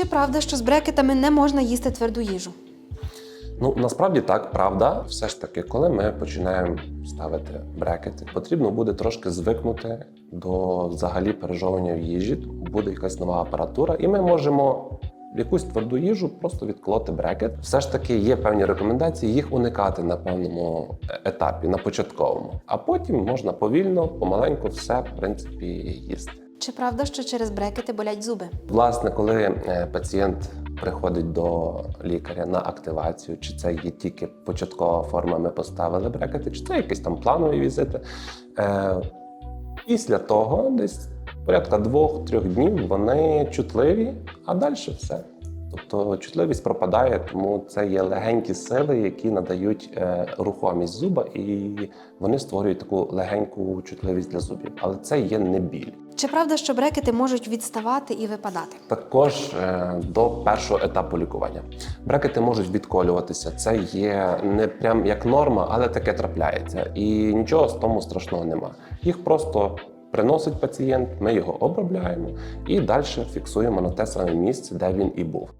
Чи правда, що з брекетами не можна їсти тверду їжу? Ну насправді так, правда. Все ж таки, коли ми починаємо ставити брекети, потрібно буде трошки звикнути до взагалі пережовування в їжі. Буде якась нова апаратура, і ми можемо якусь тверду їжу просто відколоти брекет. Все ж таки є певні рекомендації їх уникати на певному етапі, на початковому. А потім можна повільно, помаленьку все в принципі їсти. Чи правда, що через брекети болять зуби? Власне, коли е, пацієнт приходить до лікаря на активацію, чи це є тільки початкова форма, ми поставили брекети, чи це якісь там планові візити. Е, Після того, десь порядка двох-трьох днів, вони чутливі, а далі все. Тобто чутливість пропадає, тому це є легенькі сили, які надають е, рухомість зуба, і вони створюють таку легеньку чутливість для зубів. Але це є не біль. Чи правда, що брекети можуть відставати і випадати? Також е, до першого етапу лікування брекети можуть відколюватися. Це є не прям як норма, але таке трапляється. І нічого з тому страшного нема. Їх просто приносить пацієнт, ми його обробляємо і далі фіксуємо на те саме місце, де він і був.